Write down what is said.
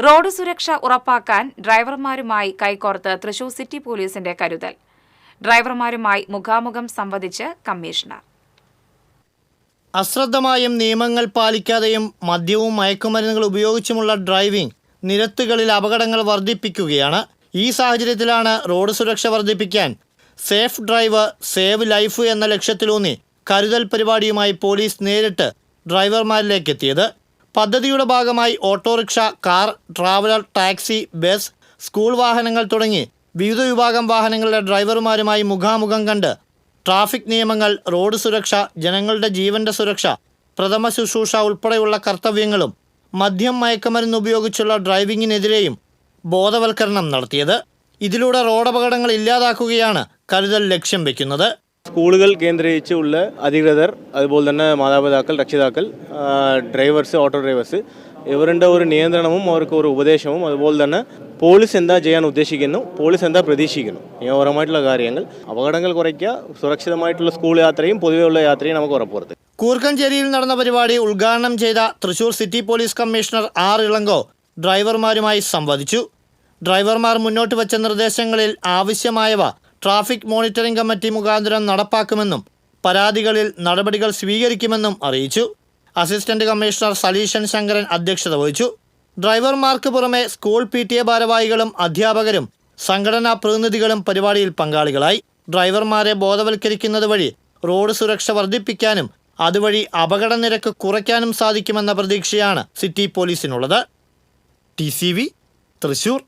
Road സുരക്ഷ ഉറപ്പാക്കാൻ ഡ്രൈവർമാരുമായി കൈകോർത്ത് തൃശൂർ സിറ്റി പോലീസിന്റെ കരുതൽ. ഡ്രൈവർമാരുമായി മുഖാമുഖം സംവദിച്ച് കമ്മീഷണർ. അശ്രദ്ധമായും നിയമങ്ങൾ പാലിക്കാതെയും മദ്യവും മയക്കുമരുന്നുകൾ ഉപയോഗിച്ചുമുള്ള ഡ്രൈവിംഗ് നിരത്തുകളിൽ അപകടങ്ങൾ വർദ്ധിപ്പിക്കുകയാണ്. ഈ സാഹചര്യത്തിലാണ് റോഡ് സുരക്ഷ വർദ്ധിപ്പിക്കാൻ സേഫ് ഡ്രൈവ് സേവ് ലൈഫ് എന്ന ലക്ഷ്യത്തിലൂന്നി കരുതൽ പരിപാടിയുമായി പോലീസ് നേരിട്ട് ഡ്രൈവർമാരിലേക്ക് എത്തിയത് പദ്ധതിയുടെ ഭാഗമായി autorickshaw car traveller taxi bus school വാഹനങ്ങൾ തുടങ്ങി വിവിധ വിഭാഗം വാഹനങ്ങളുടെ ഡ്രൈവർമാരുമായി മുഖാമുഖം കണ്ട് ട്രാഫിക് നിയമങ്ങൾ റോഡ് സുരക്ഷ ജനങ്ങളുടെ ജീവന്റെ സുരക്ഷ പ്രഥമ ശുശ്രൂഷ ഉൾപ്പെടെയുള്ള കർത്തവ്യങ്ങളും മദ്യം മയക്കുമരുന്ന് ഉപയോഗിച്ചുള്ള ഡ്രൈവിങ്ങിനെതിരെയും ബോധവൽക്കരണം നടത്തിയത്. ഇതിലൂടെ റോഡപകടങ്ങൾ ഇല്ലാതാക്കുകയാണ് കരുതൽ ലക്ഷ്യം വെക്കുന്നത്. സ്കൂളുകൾ കേന്ദ്രീകരിച്ച് ഉള്ള അധികൃതർ അതുപോലെ തന്നെ മാതാപിതാക്കൾ രക്ഷിതാക്കൾ ഡ്രൈവേഴ്സ് ഓട്ടോ ഡ്രൈവേഴ്സ് ഇവരുടെ ഒരു നിയന്ത്രണവും അവർക്ക് ഒരു ഉപദേശവും അതുപോലെ തന്നെ പോലീസ് എന്താ ചെയ്യാൻ ഉദ്ദേശിക്കുന്നു പോലീസ് എന്താ പ്രതീക്ഷിക്കുന്നു നിയമപരമായിട്ടുള്ള കാര്യങ്ങൾ അപകടങ്ങൾ കുറയ്ക്കുക സുരക്ഷിതമായിട്ടുള്ള സ്കൂൾ യാത്രയും പൊതുവെയുള്ള യാത്രയും നമുക്ക് ഉറപ്പുവരുത്തുക കൂർക്കഞ്ചേരിയിൽ നടന്ന പരിപാടി ഉദ്ഘാടനം ചെയ്ത Thrissur city police commissioner R Ilango ഡ്രൈവർമാരുമായി സംവദിച്ചു. ഡ്രൈവർമാർ മുന്നോട്ട് വച്ച നിർദ്ദേശങ്ങളിൽ ആവശ്യമായവ ട്രാഫിക് മോണിറ്ററിംഗ് കമ്മിറ്റി മുഖാന്തരം നടപ്പാക്കുമെന്നും പരാതികളിൽ നടപടികൾ സ്വീകരിക്കുമെന്നും അറിയിച്ചു. അസിസ്റ്റന്റ് കമ്മീഷണർ സലീഷൻ ശങ്കരൻ അധ്യക്ഷത വഹിച്ചു. ഡ്രൈവർമാർക്ക് പുറമെ സ്കൂൾ പി ടി എ ഭാരവാഹികളും അധ്യാപകരും സംഘടനാ പ്രതിനിധികളും പരിപാടിയിൽ പങ്കാളികളായി. ഡ്രൈവർമാരെ ബോധവൽക്കരിക്കുന്നത് വഴി റോഡ് സുരക്ഷ വർദ്ധിപ്പിക്കാനും അതുവഴി അപകട നിരക്ക് കുറയ്ക്കാനും സാധിക്കുമെന്ന പ്രതീക്ഷയാണ് സിറ്റി പോലീസിനുള്ളത്. ടി തൃശൂർ.